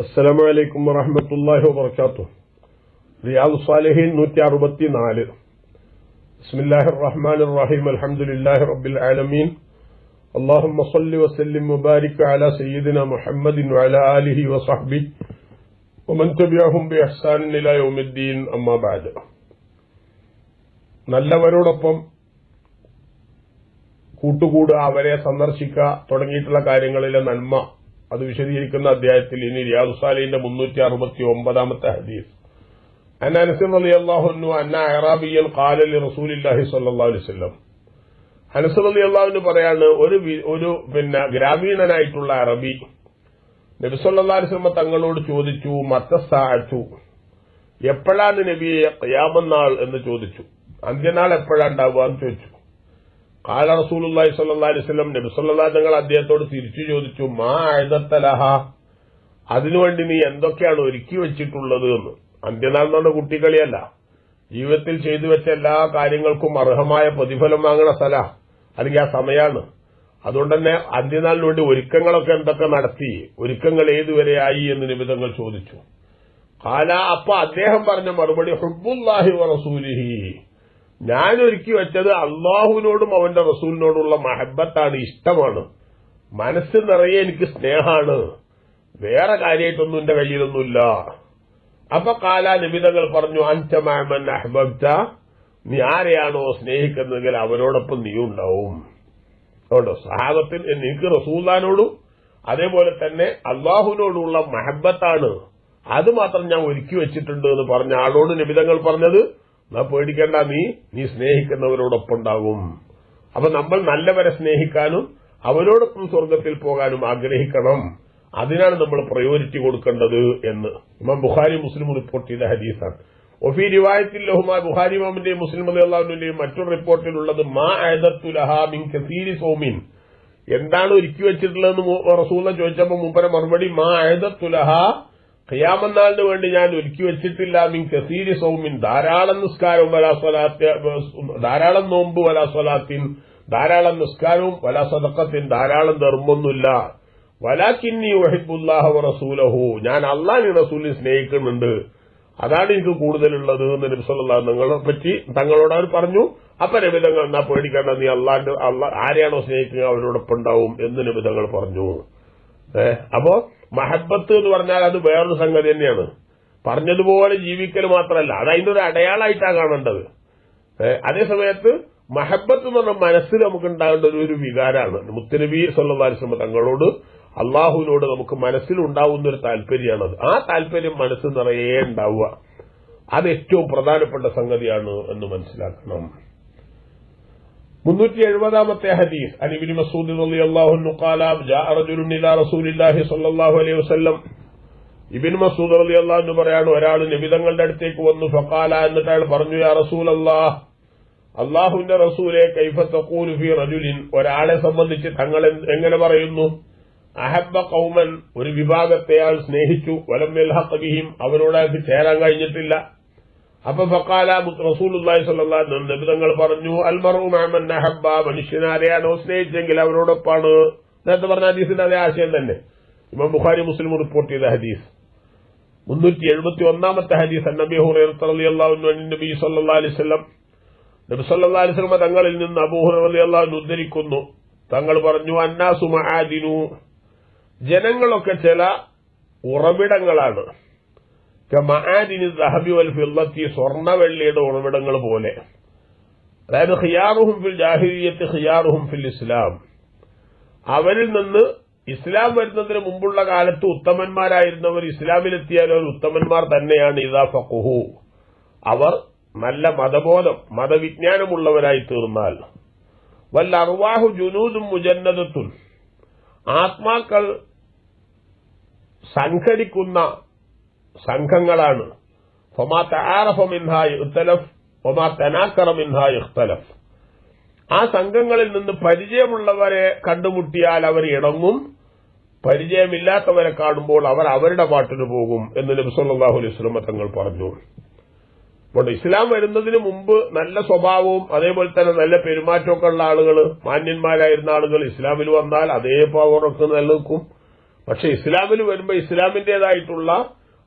السلام عليكم ورحمة الله وبركاته رياض الصالحين نوتي أربتي نالي بسم الله الرحمن الرحيم الحمد لله رب العالمين اللهم صل وسلم وبارك على سيدنا محمد وعلى آله وصحبه ومن تبعهم بإحسان إلى يوم الدين أما بعد നല്ലവരോടൊപ്പം കൂട്ടുകൂടുക അവരെ സന്ദർശിക്കുക തുടങ്ങിയിട്ടുള്ള കാര്യങ്ങളിലെ നന്മ അത് വിശദീകരിക്കുന്ന അധ്യായത്തിൽ ഇനി റിയാദുസാലിന്റെ മുന്നൂറ്റി അറുപത്തി ഒമ്പതാമത്തെ ഹദീസ് റളിയല്ലാഹു പറയാണ് ഒരു ഒരു പിന്നെ ഗ്രാമീണനായിട്ടുള്ള അറബി നബി സല്ലല്ലാഹു അലൈഹി വസല്ലം തങ്ങളോട് ചോദിച്ചു മത്തസാഅത്തു എപ്പോഴാണ് നബിയെ ഖിയാമന്നാൾ എന്ന് ചോദിച്ചു. അന്ത്യനാൾ എപ്പോഴാണ് ഉണ്ടാവുക? എന്ന് ചോദിച്ചു. കാല റസൂലുള്ളാഹി സ്വല്ലല്ലാഹു അലൈഹി വസല്ലം നബി സല്ലല്ലാഹു തങ്ങൾ അദ്ദേഹത്തോട് തിരിച്ചു ചോദിച്ചു മാ അഴുതത്തലഹ അതിനുവേണ്ടി നീ എന്തൊക്കെയാണ് ഒരുക്കി വെച്ചിട്ടുള്ളത് എന്ന്. അന്ത്യനാൾ എന്ന് പറഞ്ഞ കുട്ടികളിയല്ല. ജീവിതത്തിൽ ചെയ്തു വെച്ച എല്ലാ കാര്യങ്ങൾക്കും അർഹമായ പ്രതിഫലം വാങ്ങണ സ്ഥല. അല്ലെങ്കിൽ ആ സമയമാണ് അതുകൊണ്ട് തന്നെ അന്ത്യനാളിന് വേണ്ടി ഒരുക്കങ്ങളൊക്കെ എന്തൊക്കെ നടത്തി ഒരുക്കങ്ങൾ ആയി എന്ന് നിമിതങ്ങൾ ചോദിച്ചു. കാല അപ്പ അദ്ദേഹം പറഞ്ഞ മറുപടി ഹുബുല്ലാഹി വ റസൂലിഹി. ഞാൻ ഒരുക്കി വെച്ചത് അള്ളാഹുവിനോടും അവന്റെ റസൂലിനോടുള്ള മഹബത്താണ് ഇഷ്ടമാണ്. മനസ്സ് നിറയെ എനിക്ക് സ്നേഹമാണ്. വേറെ കാര്യമായിട്ടൊന്നും എന്റെ കയ്യിലൊന്നുമില്ല. അപ്പൊ കാലാ നിമിതങ്ങൾ പറഞ്ഞു അഞ്ചമാമൻ അഹ്ബബ്ത നീ ആരെയാണോ സ്നേഹിക്കുന്നതെങ്കിൽ അവരോടൊപ്പം നീ ഉണ്ടാവും. അതുകൊണ്ട് സഹാബത്തിൽ എനിക്ക് റസൂല്ലാനോടും അതേപോലെ തന്നെ അള്ളാഹുവിനോടുള്ള മഹബത്താണ്. അത് മാത്രം ഞാൻ ഒരുക്കി വെച്ചിട്ടുണ്ട് എന്ന് പറഞ്ഞ ആളോട് നിമിതങ്ങൾ പറഞ്ഞത് നാ പേടിക്കേണ്ട നീ നീ സ്നേഹിക്കുന്നവരോടൊപ്പം ഉണ്ടാകും അപ്പൊ നമ്മൾ നല്ലവരെ സ്നേഹിക്കാനും അവരോടൊപ്പം സ്വർഗത്തിൽ പോകാനും ആഗ്രഹിക്കണം. അതിനാണ് നമ്മൾ പ്രയോറിറ്റി കൊടുക്കേണ്ടത് എന്ന്. ഇമാം ബുഖാരി മുസ്ലിം റിപ്പോർട്ട് ചെയ്ത ഹദീസാണ്. ഒഫി റിവായത്തിൽ ലഹുമാ ബുഖാരി ഇമാമിന്റെയും മുസ്ലിം അള്ളാഹുവിന്റെയും മറ്റൊരു റിപ്പോർട്ടിലുള്ളത് മാ മിൻ കസീരി സോമിൻ. എന്താണ് ഒരുക്കി വെച്ചിട്ടുള്ളതെന്ന് റസൂല ചോദിച്ചപ്പോൾ മുമ്പര മറുപടി മാ അയദത്തുലഹ ഖിയാമന്നാളിന് വേണ്ടി ഞാൻ ഒരുക്കി വെച്ചിട്ടില്ല. മിൻ കസീരി സൗമിൻ. ധാരാളം നിസ്കാരവും വലാസ്വലാത്ത് ധാരാളം നോമ്പ് വലാസ്വലാത്തിൻ ധാരാളം നിസ്കാരവും വലാസതക്കത്തിൻ ധാരാളം ധർമ്മൊന്നുമില്ല. വലാക്കിന്നി വഹിബുല്ലാഹു റസൂലഹു. ഞാൻ അള്ളാഹി റസൂലിനെ സ്നേഹിക്കുന്നുണ്ട്. അതാണ് എനിക്ക് കൂടുതലുള്ളത് എന്ന് നബി സല്ലല്ലാഹു നിങ്ങളെ പറ്റി തങ്ങളോട് അവർ പറഞ്ഞു. അപ്പൊ നബിതങ്ങൾ എന്നാ പേടിക്കേണ്ട നീ അള്ളാണ്ട് അള്ളാ ആരെയാണോ സ്നേഹിക്കുക അവരോടൊപ്പം ഉണ്ടാവും എന്ന് നബിതങ്ങൾ പറഞ്ഞു. ഏ അപ്പോ മഹബത്ത് എന്ന് പറഞ്ഞാൽ അത് വേറൊരു സംഗതി തന്നെയാണ്. പറഞ്ഞതുപോലെ ജീവിക്കൽ മാത്രമല്ല അത് അതിന്റെ ഒരു അടയാളമായിട്ടാണ് കാണേണ്ടത്. അതേ സമയത്ത് മഹബത്ത് എന്ന് പറഞ്ഞ മനസ്സിൽ നമുക്ക് ഉണ്ടാകേണ്ട ഒരു വികാരമാണ്. മുത്തനബി സല്ലാസ്ലമ തങ്ങളോട് അള്ളാഹുവിനോട് നമുക്ക് മനസ്സിലുണ്ടാവുന്ന ഒരു താല്പര്യമാണത് ആ താല്പര്യം മനസ്സ് നിറയെ ഉണ്ടാവുക. അത് ഏറ്റവും പ്രധാനപ്പെട്ട സംഗതിയാണ് എന്ന് മനസ്സിലാക്കണം. മുന്നൂറ്റി എഴുപതാമത്തെ ഹദീസ് അലിബിൻ മസൂദ് റജുലുൻ ഇലാ റസൂലില്ലാഹി അലൈഹി വസല്ലം. ഇബിൻ മസൂദ് റളിയല്ലാഹു അൻഹു പറയാണ് ഒരാൾ നിബിതങ്ങളുടെ അടുത്തേക്ക് വന്നു ഫക്കാല എന്നിട്ട് അയാൾ പറഞ്ഞു യാ അള്ളാഹ് അള്ളാഹുവിന്റെ റസൂലെ കൈഫ തഖൂലു ഫി റജുലിൻ. ഒരാളെ സംബന്ധിച്ച് തങ്ങൾ എങ്ങനെ പറയുന്നു? അഹബ്ബ കൗമൻ ഒരു വിഭാഗത്തെ അയാൾ സ്നേഹിച്ചു. വലം ബിഹിം അവരോട് ചേരാൻ കഴിഞ്ഞിട്ടില്ല. അപ്പൊ ഫക്കാല വസല്ലം നബിതങ്ങൾ പറഞ്ഞു അൽമറു മഅമൻ അഹബ്ബ മനുഷ്യനാരെയാണോ സ്നേഹിച്ചെങ്കിൽ അവരോടൊപ്പാണ്. നേരത്തെ പറഞ്ഞ ഹദീസിന്റെ അതേ ആശയം തന്നെ. ഇമാം ബുഖാരി മുസ്ലിം റിപ്പോർട്ട് ചെയ്ത ഹദീസ്. മുന്നൂറ്റി എഴുപത്തി ഒന്നാമത്തെ ഹദീസ് നബി നബി വസല്ലം. നബി സല്ലല്ലാഹു അലൈഹി വസല്ലം തങ്ങളിൽ നിന്ന് അബൂഹുറലി റളിയല്ലാഹു ഉദ്ധരിക്കുന്നു. തങ്ങൾ പറഞ്ഞു അന്നാസു മആദിനു ജനങ്ങളൊക്കെ ചില ഉറവിടങ്ങളാണ്. ദഹബി വൽ ഫില്ലത്തി സ്വർണ വെള്ളിയുടെ ഉറവിടങ്ങൾ പോലെ. അതായത് ഖിയാറുഹും ഫിൽ ജാഹിരിയത്ത് ഖിയാറുഹും ഫിൽ ഇസ്ലാം. അവരിൽ നിന്ന് ഇസ്ലാം വരുന്നതിന് മുമ്പുള്ള കാലത്ത് ഉത്തമന്മാരായിരുന്നവർ ഇസ്ലാമിലെത്തിയാൽ അവർ ഉത്തമന്മാർ തന്നെയാണ്. ഇതാ ഫക്കുഹു അവർ നല്ല മതബോധം മതവിജ്ഞാനമുള്ളവരായി തീർന്നാൽ. വല്ല അറുവാഹു ജുനൂദും മുജന്നതത്തും ആത്മാക്കൾ സംഘടിക്കുന്ന സംഘങ്ങളാണ്. ഇഖ്തലഫ്. ആ സംഘങ്ങളിൽ നിന്ന് പരിചയമുള്ളവരെ കണ്ടുമുട്ടിയാൽ അവർ ഇണങ്ങും. പരിചയമില്ലാത്തവരെ കാണുമ്പോൾ അവർ അവരുടെ പാട്ടിന് പോകും എന്ന് നബി സല്ലല്ലാഹു അലൈഹി തങ്ങൾ പറഞ്ഞു. അപ്പോൾ ഇസ്ലാം വരുന്നതിന് മുമ്പ് നല്ല സ്വഭാവവും അതേപോലെ തന്നെ നല്ല പെരുമാറ്റമൊക്കെ ഉള്ള ആളുകൾ മാന്യന്മാരായിരുന്ന ആളുകൾ ഇസ്ലാമിൽ വന്നാൽ അതേ പവറൊക്കെ നിലനിൽക്കും. പക്ഷെ ഇസ്ലാമിൽ വരുമ്പോൾ ഇസ്ലാമിന്റേതായിട്ടുള്ള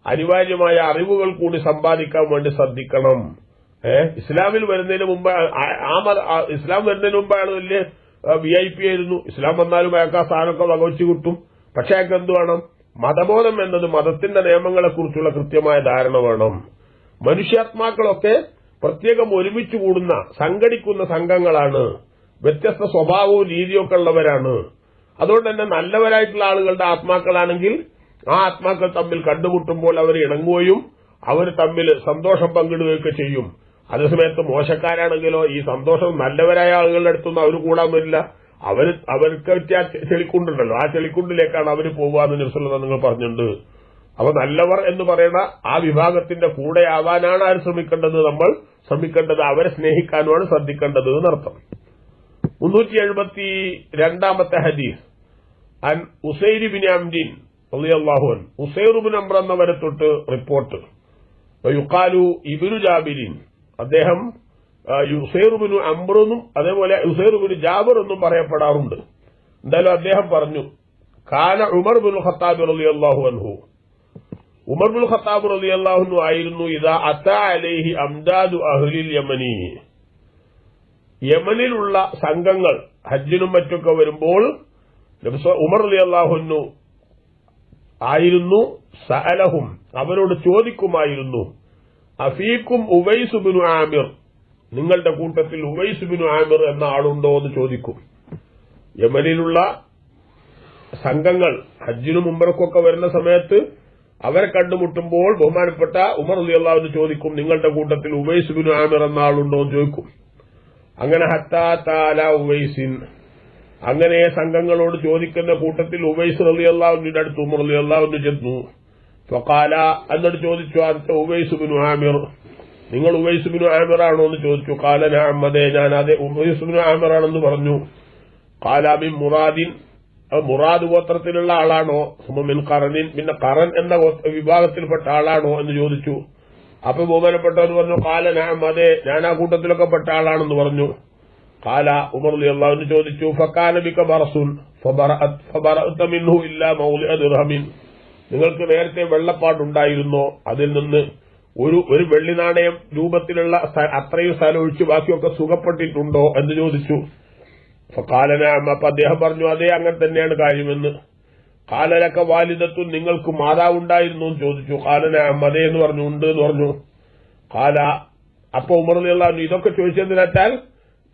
അനിവാര്യമായ അറിവുകൾ കൂടി സമ്പാദിക്കാൻ വേണ്ടി ശ്രദ്ധിക്കണം. ഏഹ് ഇസ്ലാമിൽ വരുന്നതിന് മുമ്പ് ആ ഇസ്ലാം വരുന്നതിന് മുമ്പ് അയാൾ വലിയ വി ഐ പി ആയിരുന്നു. ഇസ്ലാം വന്നാലും അയാൾക്ക് ആ സ്ഥാനമൊക്കെ വകവച്ചു കിട്ടും. പക്ഷെ അയാൾക്ക് എന്ത് വേണം? മതബോധം എന്നത് മതത്തിന്റെ നിയമങ്ങളെക്കുറിച്ചുള്ള കൃത്യമായ ധാരണ വേണം. മനുഷ്യാത്മാക്കളൊക്കെ പ്രത്യേകം ഒരുമിച്ച് കൂടുന്ന സംഘടിക്കുന്ന സംഘങ്ങളാണ്. വ്യത്യസ്ത സ്വഭാവവും രീതിയൊക്കെ ഉള്ളവരാണ്. അതുകൊണ്ട് തന്നെ നല്ലവരായിട്ടുള്ള ആളുകളുടെ ആത്മാക്കളാണെങ്കിൽ ആ ആത്മാക്കൾ തമ്മിൽ കണ്ടുമുട്ടുമ്പോൾ അവർ ഇണങ്ങുകയും അവർ തമ്മിൽ സന്തോഷം പങ്കിടുകയൊക്കെ ചെയ്യും. അതേസമയത്ത് മോശക്കാരാണെങ്കിലോ ഈ സന്തോഷം നല്ലവരായ ആളുകളുടെ അടുത്തൊന്നും അവർ കൂടാൻ വരില്ല അവർ അവർക്ക് ചെളിക്കുണ്ടുണ്ടല്ലോ. ആ ചെളിക്കുണ്ടിലേക്കാണ് അവർ പോവാന്ന് നിർസുള്ളത് നിങ്ങൾ പറഞ്ഞിട്ടുണ്ട്. അപ്പൊ നല്ലവർ എന്ന് പറയുന്ന ആ വിഭാഗത്തിന്റെ കൂടെ ആവാനാണ് ആര് ശ്രമിക്കേണ്ടത് നമ്മൾ? ശ്രമിക്കേണ്ടത് അവരെ സ്നേഹിക്കാനുമാണ് ശ്രദ്ധിക്കേണ്ടത് എന്നർത്ഥം. മുന്നൂറ്റി എഴുപത്തി രണ്ടാമത്തെ ഹദീസ്. അൻ ഉസൈരി ബിൻ അംദീൻ അള്ളാഹുൻ അമ്ര എന്നവരെ തൊട്ട് റിപ്പോർട്ട്. യുക്കാലു ഇബിനു ജാബിരിൻ. അദ്ദേഹം യുസൈറുബിനു അമ്രെന്നും അതേപോലെ യുസൈറുബിന് ജാബർ എന്നും പറയപ്പെടാറുണ്ട്. എന്തായാലും അദ്ദേഹം പറഞ്ഞു കാന ഉമർ ബിൻ ഖത്താബ് അള്ളാഹു അൻഹു. ഉമർ ബിൻ ഖത്താബ് റളിയല്ലാഹു ആയിരുന്നു ഇതാ അത്ത അലൈഹി അംദാദു അഹ്ലിൽ യമനി. യമനിലുള്ള സംഘങ്ങൾ ഹജ്ജിനും മറ്റൊക്കെ വരുമ്പോൾ ഉമർ അലി റളിയല്ലാഹുന്നു ആയിരുന്നു സഅലഹും അവരോട് ചോദിക്കുമായിരുന്നു അഫീക്കും ഉവൈസുബിനു ആമിർ? നിങ്ങളുടെ കൂട്ടത്തിൽ ഉവൈസുബിനു ആമിർ എന്ന ആളുണ്ടോ എന്ന് ചോദിക്കും. യമനിലുള്ള സംഘങ്ങൾ ഹജ്ജിനും ഉംറക്കൊക്കെ വരുന്ന സമയത്ത് അവരെ കണ്ടുമുട്ടുമ്പോൾ ബഹുമാനപ്പെട്ട ഉമർ അള്ളാഹുന്ന് ചോദിക്കും നിങ്ങളുടെ കൂട്ടത്തിൽ ഉവൈസുബിനു ആമിർ എന്ന ആളുണ്ടോ? എന്ന് ചോദിക്കും. അങ്ങനെ ഹത്താ താല ഉവൈസിൻ അങ്ങനെ സംഘങ്ങളോട് ചോദിക്കുന്ന കൂട്ടത്തിൽ ഉവൈസ് റലി അള്ളാഹുവിന്റെ അടുത്ത് ഉമർ അലി അള്ളാഹുവിന് ചെന്നു. ഫക്കാല എന്നിട്ട് ചോദിച്ചു അടുത്ത ഉവൈസുബിനു ആമിർ നിങ്ങൾ ഉവൈസുബിനു ആമിറാണോ എന്ന് ചോദിച്ചു. കാലന അമ്മദേ ഞാൻ അതെ ഉവൈസുബിനു ആമിറാണെന്ന് പറഞ്ഞു. കാലാബിൻ മുറാദിൻ. മുറാദ് ഗോത്രത്തിലുള്ള ആളാണോ? സുമിൻ കറനിൻ പിന്നെ കറൻ എന്ന വിഭാഗത്തിൽപ്പെട്ട ആളാണോ എന്ന് ചോദിച്ചു. അപ്പൊ ബഹുമാനപ്പെട്ടവർ പറഞ്ഞു കാല ഞാൻ അതെ ഞാൻ ആ കൂട്ടത്തിലൊക്കെ പെട്ട ആളാണെന്ന് പറഞ്ഞു. കാല ഉമർ അള്ളാഹുവിന് ചോദിച്ചു ഫബറഅത്- ഫബറഅത മിൻഹു ഇല്ലാ മൗലിഅ ദിർഹമിൻ നിങ്ങൾക്ക് നേരത്തെ വെള്ളപ്പാടുണ്ടായിരുന്നോ? അതിൽ നിന്ന് ഒരു ഒരു വെള്ളി നാണയം രൂപത്തിലുള്ള അത്രയും സ്ഥലം ഒഴിച്ച് ബാക്കിയൊക്കെ സുഖപ്പെട്ടിട്ടുണ്ടോ എന്ന് ചോദിച്ചു. കാലന അപ്പൊ അദ്ദേഹം പറഞ്ഞു അതേ അങ്ങനെ തന്നെയാണ് കാര്യമെന്ന്. കാലനക്ക വാലിദത്തു നിങ്ങൾക്ക് മാതാവുണ്ടായിരുന്നു? എന്ന് ചോദിച്ചു. കാലന അതേ എന്ന് പറഞ്ഞു. ഉണ്ട് എന്ന് പറഞ്ഞു. കാല അപ്പൊ ഉമർ ഇതൊക്കെ ചോദിച്ചതിനെത്താൽ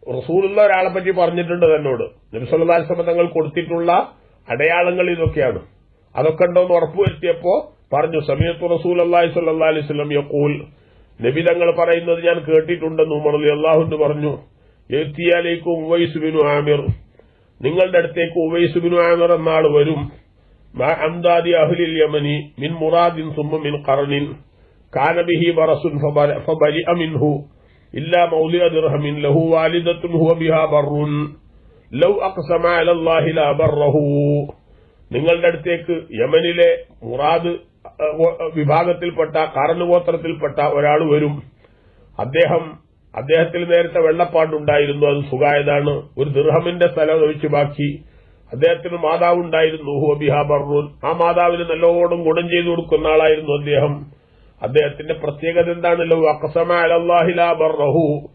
റസൂലുള്ള ഒരാളെ പറ്റി പറഞ്ഞിട്ടുണ്ട് തന്നോട്. നബിസ്വല്ലാസ്ലമ തങ്ങൾ കൊടുത്തിട്ടുള്ള അടയാളങ്ങൾ ഇതൊക്കെയാണ്. അതൊക്കെ ഉണ്ടോന്ന് ഉറപ്പുവരുത്തിയപ്പോ പറഞ്ഞു സമയത്ത് റസൂൽ അള്ളാഹി സല്ലാ അലൈഹി സ്വലം യക്കൂൽ നബി തങ്ങൾ പറയുന്നത് ഞാൻ കേട്ടിട്ടുണ്ടെന്ന് ഉമർ അലി അള്ളാഹുന്ന് പറഞ്ഞു. എത്തിയാലേക്കും ഉവൈസുബിനു ആമിർ. നിങ്ങളുടെ അടുത്തേക്ക് ഉവൈസുബിനു ആമിർ എന്നാൾ വരും. അംദാദി അഹ്ലിൽ യമനി മിൻ മുറാദിൻ സുമ്മ മിൻ കറണിൻ കാനബിഹി ബറസുൻ ഫബരി ഫബരിഅ മിൻഹു ഇല്ലാ درهم ദിർഹമിൻ ലഹു هو بها ബർറുൻ. ലൗ അഖ്സമ അലല്ലാഹി ലാ ബർറഹു. നിങ്ങളുടെ അടുത്തേക്ക് യമനിലെ മുറാദ് വിഭാഗത്തിൽപ്പെട്ട കറന് ഗോത്രത്തിൽപ്പെട്ട ഒരാൾ വരും. അദ്ദേഹം അദ്ദേഹത്തിൽ നേരത്തെ വെള്ളപ്പാടുണ്ടായിരുന്നു അത് സുഖായതാണ്. ഒരു ദിർഹമിന്റെ സ്ഥലം ഒഴിച്ചു ബാക്കി. അദ്ദേഹത്തിന് മാതാവുണ്ടായിരുന്നു ഹുവ ബിഹാ ബർറൂൻ. ആ മാതാവിന് നല്ലോണം ഗുണം ചെയ്തു കൊടുക്കുന്ന ആളായിരുന്നു അദ്ദേഹം. അദ്ദേഹത്തിന്റെ പ്രത്യേകത എന്താണല്ലോ? ബർറഹു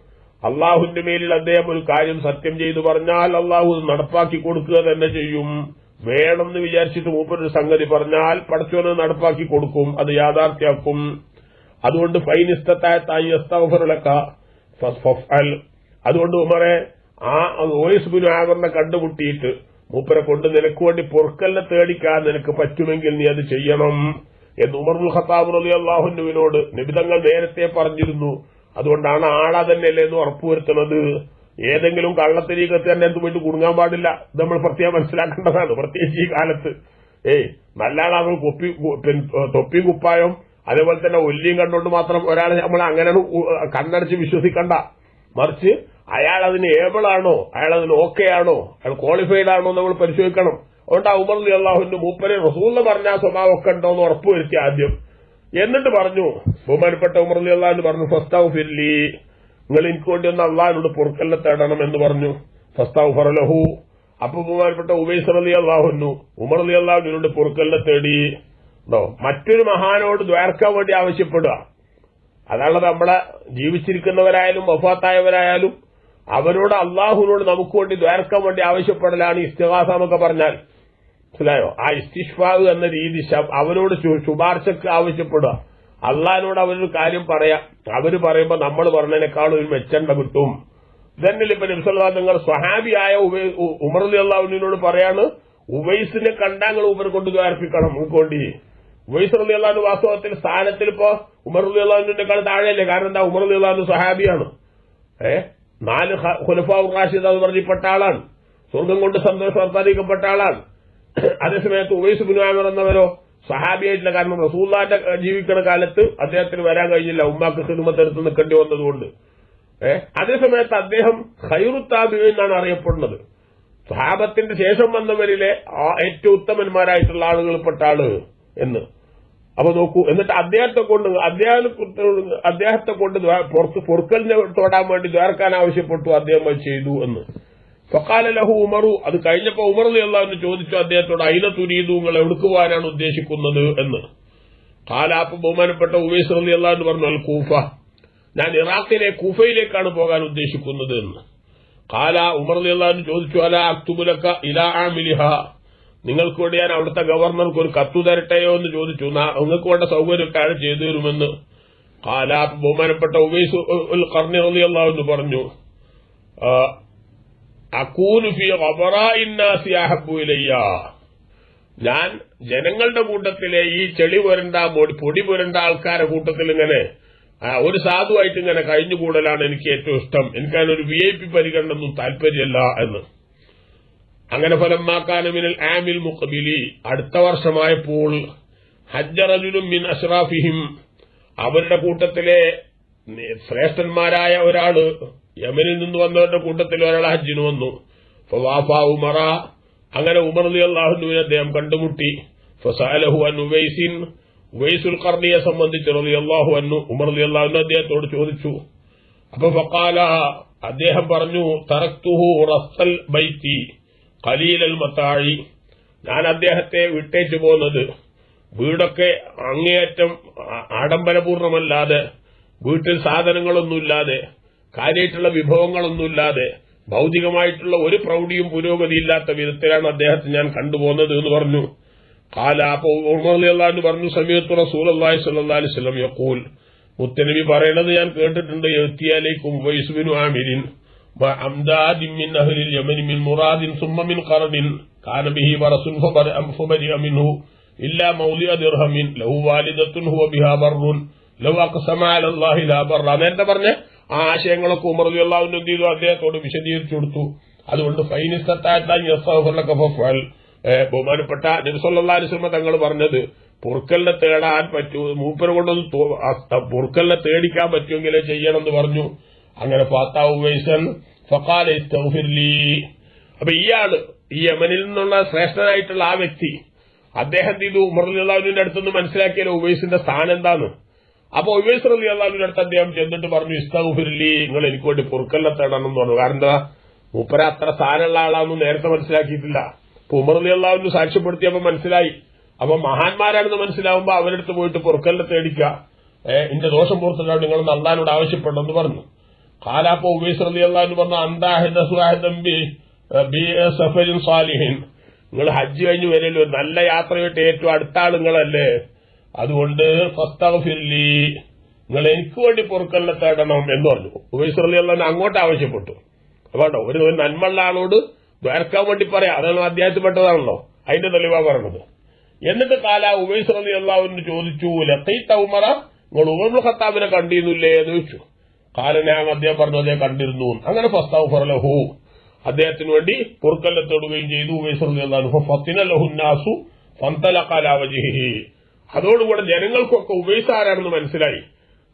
അള്ളാഹുവിന്റെ മേലിൽ അദ്ദേഹം ഒരു കാര്യം സത്യം ചെയ്തു പറഞ്ഞാൽ അള്ളാഹു നടപ്പാക്കി കൊടുക്കുക തന്നെ ചെയ്യും. വേണമെന്ന് വിചാരിച്ചിട്ട് മൂപ്പരൊരു സംഗതി പറഞ്ഞാൽ പടച്ചോന് നടപ്പാക്കി കൊടുക്കും അത് യാഥാർത്ഥ്യാക്കും. അതുകൊണ്ട് ഫൈനിസ്തത്തായിലക്ക അതുകൊണ്ട് ഉമറെ ആ ഓയിസ്ബിനു ആവറിനെ കണ്ടുമുട്ടിയിട്ട് മൂപ്പരെ കൊണ്ട് നിനക്ക് വേണ്ടി പൊറുക്കല്ല തേടിക്കാൻ നിനക്ക് പറ്റുമെങ്കിൽ നീ അത് ചെയ്യണം. എന്ന് ഉമർബുൽ ഖത്താബ് അലി അള്ളാഹുനുവിനോട് നിബിതങ്ങൾ നേരത്തെ പറഞ്ഞിരുന്നു. അതുകൊണ്ടാണ് ആളാ തന്നെയല്ലേ എന്ന് ഉറപ്പുവരുത്തുന്നത്. ഏതെങ്കിലും കള്ളത്തരീകത്ത് തന്നെ എന്ത് പോയിട്ട് കുടുങ്ങാൻ പാടില്ല. നമ്മൾ പ്രത്യേകം മനസ്സിലാക്കേണ്ടതാണ്. പ്രത്യേകിച്ച് ഈ കാലത്ത്. ഏയ് നല്ല ആളാണ് കൊപ്പി തൊപ്പി കുപ്പായം അതേപോലെ തന്നെ ഒല്ലിയും കണ്ടുകൊണ്ട് മാത്രം ഒരാളെ നമ്മൾ അങ്ങനെ കണ്ണടച്ച് വിശ്വസിക്കണ്ട. മറിച്ച് അയാൾ അതിന് ഏബിൾ ആണോ? അയാൾ അതിന് ഓക്കെ ആണോ? അയാൾ ക്വാളിഫൈഡ് ആണോ നമ്മൾ പരിശോധിക്കണം. അതുകൊണ്ട് ഉമർ അലി അള്ളാഹുവിന്റെ മൂപ്പരെ റസൂലിന് പറഞ്ഞ സ്വഭാവമൊക്കെ ഉണ്ടോ എന്ന് ഉറപ്പുവരുത്തി ആദ്യം. എന്നിട്ട് പറഞ്ഞു ബഹുമാനപ്പെട്ട ഉമർ അലി അള്ളാഹു പറഞ്ഞു ഫസ്താവ് ഫില്ലി നിങ്ങൾ എനിക്ക് വേണ്ടി ഒന്ന് അള്ളാഹിനോട് പൊറുക്കലിനെ തേടണം എന്ന് പറഞ്ഞു. ഫസ്താവ് ഫറലഹു അപ്പൊ ബഹുമാനപ്പെട്ട ഉബൈസ് അലി അള്ളാഹുന്നു ഉമർ അലി അള്ളാഹുവിനോട് പൊറുക്കലിനെ തേടി. ഉണ്ടോ മറ്റൊരു മഹാനോട് ദ്വാർക്കാൻ വേണ്ടി ആവശ്യപ്പെടുക. അതാണ് നമ്മളെ ജീവിച്ചിരിക്കുന്നവരായാലും വഫാത്തായവരായാലും അവരോട് അള്ളാഹുവിനോട് നമുക്ക് വേണ്ടി ദ്വാരക്കാൻ വേണ്ടി ആവശ്യപ്പെടലാണ് ഇസ്തിഹാസ എന്നൊക്കെ പറഞ്ഞാൽ. മനസ്സിലായോ? ആ ഇസ്തിഷ്ഫാവ് എന്ന രീതി അവരോട് ശുപാർശക്ക് ആവശ്യപ്പെടുക. അള്ളഹാനോട് അവരൊരു കാര്യം പറയാം. അവർ പറയുമ്പോ നമ്മൾ പറഞ്ഞതിനേക്കാളും ഒരു മെച്ചണ്ട കിട്ടും. ഇതന്നെ ഇപ്പൊ നിമിഷമുള്ള നിങ്ങൾ സ്വഹാബിയായ ഉമർ അലി അള്ളാഹുവിനോട് പറയാണ് ഉവൈസിനെ കണ്ടാങ്ങൾ ഉമർ കൊണ്ട് കാർപ്പിക്കണം വേണ്ടി. ഉവൈസ് അലി അള്ളാഹു വാസ്തവത്തിൽ സ്ഥാനത്തിൽ ഇപ്പോ ഉമർ അലി അള്ളാഹുവിനേക്കാൾ താഴെയല്ലേ? കാരണം എന്താ? ഉമർ അലി അള്ളാഹു സ്വഹാബിയാണ്. ഏ? നാല് ഖുലഫ ഉറാഷിദ് എന്ന് പറഞ്ഞപ്പെട്ട ആളാണ്. സ്വർഗം കൊണ്ട് സന്തോഷം വർദ്ധാനിക്കപ്പെട്ട ആളാണ്. അതേസമയത്ത് ഉവൈസ് ബിൻ ആമിർ എന്നവരോ സഹാബിയായിട്ടില്ല കാരണം റസൂല്ലാന്റെ ജീവിക്കുന്ന കാലത്ത് അദ്ദേഹത്തിന് വരാൻ കഴിഞ്ഞില്ല. ഉമ്മാക്ക് ഹിദ്മത്തെടുത്ത് നിൽക്കേണ്ടി വന്നതുകൊണ്ട്. ഏഹ് അതേസമയത്ത് അദ്ദേഹം ഹൈറുത്താബി എന്നാണ് അറിയപ്പെടുന്നത്. സഹാബത്തിന്റെ ശേഷം വന്നവരിലെ ഏറ്റവും ഉത്തമന്മാരായിട്ടുള്ള ആളുകൾപ്പെട്ട ആൾ എന്ന്. അപ്പൊ നോക്കൂ എന്നിട്ട് അദ്ദേഹത്തെ കൊണ്ട് അദ്ദേഹം അദ്ദേഹത്തെ കൊണ്ട് പുറത്ത് പൊറുക്കലിനെ തൊടാൻ വേണ്ടി ദ്വാരക്കാൻ ആവശ്യപ്പെട്ടു അദ്ദേഹം ചെയ്തു എന്ന്. ഫക്കാല ലഹു ഉമറു അത് കഴിഞ്ഞപ്പോ ഉമർ അള്ളാഹുവിന് ചോദിച്ചു അദ്ദേഹത്തോട് അയിന തുരീതു നിങ്ങൾ എവിടേക്ക് പോകാനാണ് ഉദ്ദേശിക്കുന്നത് എന്ന് കാലാപ്പ് ബഹുമാനപ്പെട്ട ഉമേസ് അലി അള്ളാഹു പറഞ്ഞു അൽ കൂഫ ഞാൻ ഇറാഖിലെ കൂഫയിലേക്കാണ് പോകാൻ ഉദ്ദേശിക്കുന്നത് എന്ന് കാല ഉമർ അലി അള്ളാഹു ചോദിച്ചു അല അക്തുബുലക്ക ഇലാ ആമിലിഹ നിങ്ങൾക്ക് വേണ്ടി ഞാൻ അവിടുത്തെ ഗവർണർക്ക് ഒരു കത്തു തരട്ടെയോ എന്ന് ചോദിച്ചു നിങ്ങൾക്ക് വേണ്ട സൗകര്യമൊക്കെ അയാൾ ചെയ്തു തരുമെന്ന് കാലാപ്പ് ബഹുമാനപ്പെട്ട ഉമേസ് ഉൽ കർണി അലി അള്ളാഹു പറഞ്ഞു ആ, അക്കൂനു ഫി ഖബറാഇന്നാസി അഹബ്ബു ഇലയ്യ ഞാൻ ജനങ്ങളുടെ കൂട്ടത്തിലെ ഈ ചെളി പുരണ്ട പൊടി- പുരണ്ട ആൾക്കാരെ കൂട്ടത്തിൽ ഇങ്ങനെ ഒരു സാധുവായിട്ട് ഇങ്ങനെ കഴിഞ്ഞുകൂടലാണ് എനിക്ക് ഏറ്റവും ഇഷ്ടം. എനിക്ക് അതിനൊരു വി ഐ പി പരിഗണനൊന്നും താല്പര്യമല്ല എന്ന്. അങ്ങനെ ഫലമാക്കാനമിനൽ ആമിൽ മുഖബിലി. അടുത്ത വർഷമായപ്പോൾ ഹജ്ജറജുലും മിൻ അഷ്റാഫിഹിം. അവരുടെ കൂട്ടത്തിലെ ശ്രേഷ്ഠന്മാരായ ഒരാൾ യമനിൽ നിന്ന് വന്നവരുടെ കൂട്ടത്തിൽ ഒരാൾ ഹജ്ജിന് വന്നു. ഉമറ. അങ്ങനെ ഉമർ അലി അള്ളാഹുനുവിനെ അദ്ദേഹം കണ്ടുമുട്ടി. ഫസാലഹു ഉവൈസുൽ സംബന്ധിച്ച് റലി അള്ളാഹു അന്നു ഉമർ അലി അള്ളാഹുനു അദ്ദേഹത്തോട് ചോദിച്ചു. അപ്പൊ ഫക്കാല അദ്ദേഹം പറഞ്ഞു തറക്തുഹു റസ്സൽ ബൈത്തി ഖലീലൽ മത്താഴി ഞാൻ അദ്ദേഹത്തെ വിട്ടേച്ചു പോകുന്നത് വീടൊക്കെ അങ്ങേയറ്റം ആഡംബരപൂർണമല്ലാതെ വീട്ടിൽ സാധനങ്ങളൊന്നുമില്ലാതെ കാര്യമായിട്ടുള്ള വിഭവങ്ങളൊന്നുമില്ലാതെ ഭൗതികമായിട്ടുള്ള ഒരു പ്രൗഢിയും പുരോഗതിയില്ലാത്ത വിധത്തിലാണ് അദ്ദേഹത്തെ ഞാൻ കണ്ടുപോകുന്നത് എന്ന് പറഞ്ഞു കാല അപ്പൊ ഉമർന്ന് പറഞ്ഞു സമയത്ത് റസൂൽ അള്ളാഹി സല്ലാ അലിസ്ലം യക്കൂൽ മുത്തനബി പറയണത് ഞാൻ കേട്ടിട്ടുണ്ട് എത്തിയാലേക്കും വൈസുബിനു ആമിരിൻ وأمداد من أهل اليمن من مراد ثم من قرن كان به برس فبرأ فبرئ منه إلا موضع درهم له والدة هو بها بر لو أقسم على الله لا بر നേരത്തെ പറഞ്ഞ ആ ആശയങ്ങളൊക്കെ ഉമർ അള്ളാഹുവിന്റെ എന്ത് ചെയ്തു അദ്ദേഹത്തോട് വിശദീകരിച്ചു കൊടുത്തു. അതുകൊണ്ട് ബഹുമാനപ്പെട്ട നബിസല്ലാ അലിസ്ലമ തങ്ങൾ പറഞ്ഞത് പൊറുക്കലിനെ തേടാൻ പറ്റൂ മൂപ്പനെ കൊണ്ടൊന്ന് പൊറുക്കലിനെ തേടിക്കാൻ പറ്റുമെങ്കിലേ ചെയ്യണമെന്ന് പറഞ്ഞു. അങ്ങനെ ഫാത്താവു വൈസൻ. അപ്പൊ ഇയാൾ ഈ യമനിൽ നിന്നുള്ള ശ്രേഷ്ഠനായിട്ടുള്ള ആ വ്യക്തി അദ്ദേഹം ഇത് ഉമർ അള്ളാഹുവിന്റെ അടുത്തുനിന്ന് മനസ്സിലാക്കിയാലോ ഉവൈസിന്റെ സ്ഥാനം എന്താണ് അപ്പൊ ഉവൈസ് അലി അള്ളാഹുവിന്റെ അടുത്ത് അദ്ദേഹം ചെന്നിട്ട് പറഞ്ഞു ഇസ്തഗ്ഫിർലി നിങ്ങൾ എനിക്ക് വേണ്ടി പൊറുക്കല്ല തേടണം എന്ന് പറഞ്ഞു. കാരണം എന്താ? മൂപ്പര അത്ര സാരമുള്ള ആളാണെന്ന് നേരത്തെ മനസ്സിലാക്കിയിട്ടില്ല. അപ്പൊ ഉമർ അലി അള്ളാഹുവിന് സാക്ഷ്യപ്പെടുത്തിയപ്പോ മനസ്സിലായി. അപ്പൊ മഹാന്മാരാണെന്ന് മനസ്സിലാവുമ്പോ അവരടുത്ത് പോയിട്ട് പൊറുക്കല്ല തേടിക്കുക ഏഹ് ഇന്റെ ദോഷം പുറത്തിട്ടാണ് നിങ്ങൾ നല്ലാനോട് ആവശ്യപ്പെടണമെന്ന് പറഞ്ഞു. കാലാപ്പോ ഉബൈസ് റലി അള്ളാഹു പറഞ്ഞു അന്താഹിദി ബി സഫരിൻ സാലിഹിൻ. നിങ്ങൾ ഹജ്ജ് കഴിഞ്ഞ് വരല്ലോ നല്ല നല്ല യാത്രയായിട്ട് ഏറ്റവും അടുത്ത ആളുകളല്ലേ അതുകൊണ്ട് ഫസ്തഫില്ലി നിങ്ങൾ എനിക്ക് വേണ്ടി പൊറുക്കല്ല തേടണം എന്ന് പറഞ്ഞു. ഉബൈസ് റലി അള്ളഹാൻ അങ്ങോട്ട് ആവശ്യപ്പെട്ടു. വേണ്ട ഒരു നന്മള്ള ആളോട് ദ്വാരക്കാൻ വേണ്ടി പറയാം. അതാണ് അധ്യായത്തിൽപ്പെട്ടതാണല്ലോ അതിന്റെ തെളിവാ പറഞ്ഞത് എന്നിട്ട് കാല ഉബൈസ് റലി അള്ളാഹുവിന് ചോദിച്ചു ലത്തൈത്ത ഉമറ നിങ്ങൾ ഉമർ ഖത്താബിനെ കണ്ടിരുന്നില്ലേ? എന്ന് ചോദിച്ചു. കാലനെ അദ്ദേഹം പറഞ്ഞു അദ്ദേഹം കണ്ടിരുന്നു. അങ്ങനെ ഫസ്താഫറലഹു അദ്ദേഹത്തിന് വേണ്ടി പൊറുക്കല്ല തേടുകയും ചെയ്തു ഉബൈസ് റലി അള്ളാഹു ഫത്തിനലഹുന്നാസു ഫന്തലക്കാലാവജിഹി അതോടുകൂടെ ജനങ്ങൾക്കൊക്കെ ഉപയോഗിച്ചാരാണെന്ന് മനസ്സിലായി.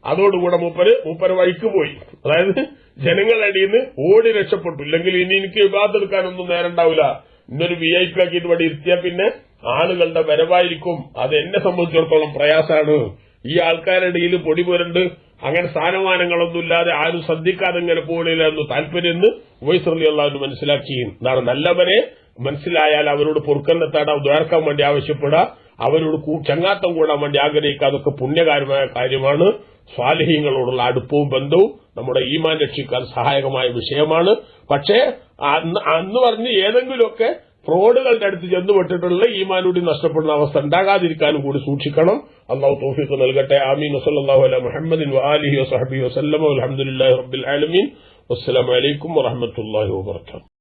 അതോടുകൂടെ മൂപ്പര് മൂപ്പര് വഴിക്ക് പോയി. അതായത് ജനങ്ങളുടെ ഇടയിൽ നിന്ന് ഓടി രക്ഷപ്പെട്ടു. ഇല്ലെങ്കിൽ ഇനി എനിക്ക് വിവാദെടുക്കാനൊന്നും നേരണ്ടാവില്ല ഇന്നൊരു വി ഐ പി ആക്കിയിട്ട് ഇവിടെ ഇരുത്തിയാൽ പിന്നെ ആളുകളുടെ വരവായിരിക്കും. അത് എന്നെ സംബന്ധിച്ചിടത്തോളം പ്രയാസമാണ്. ഈ ആൾക്കാരുടെ ഇടയിൽ പൊടി പുരണ്ട് അങ്ങനെ സ്ഥാനമാനങ്ങളൊന്നുമില്ലാതെ ആരും ശ്രദ്ധിക്കാതെ ഇങ്ങനെ പോകണില്ലെന്ന് താല്പര്യം എന്ന് ഉവൈസ് അള്ളാഹു മനസ്സിലാക്കി. എന്താണ്? നല്ലവരെ മനസ്സിലായാൽ അവരോട് പൊറുക്കലിനെ തേടാൻ വേണ്ടി ആവശ്യപ്പെടുക അവരോട് ചങ്ങാത്തം കൂടാൻ വേണ്ടി ആഗ്രഹിക്കുക അതൊക്കെ പുണ്യകാരമായ കാര്യമാണ്. സ്വാലഹ്യങ്ങളോടുള്ള അടുപ്പവും ബന്ധവും നമ്മുടെ ഈമാൻ രക്ഷിക്കാൻ സഹായകമായ വിഷയമാണ്. പക്ഷേ അന്ന് പറഞ്ഞ് ഏതെങ്കിലുമൊക്കെ ഫ്രോഡുകളുടെ അടുത്ത് ചെന്നുപെട്ടിട്ടുള്ള ഈമാനൂടി നഷ്ടപ്പെടുന്ന അവസ്ഥ ഉണ്ടാകാതിരിക്കാനും കൂടി സൂക്ഷിക്കണം. അള്ളാഹു തോഫിക്ക് നൽകട്ടെ. ആമീൻ. വസല്ലാഹു അല മുഹമ്മദിൻ വാലിഹി വസഹബി വസല്ലം. അലഹമുല്ലാ റബ്ബിൽ ആലമീൻ. വസ്സലാമലൈക്കും വറഹമത്തല്ലാഹി വാബർക്കാത്തു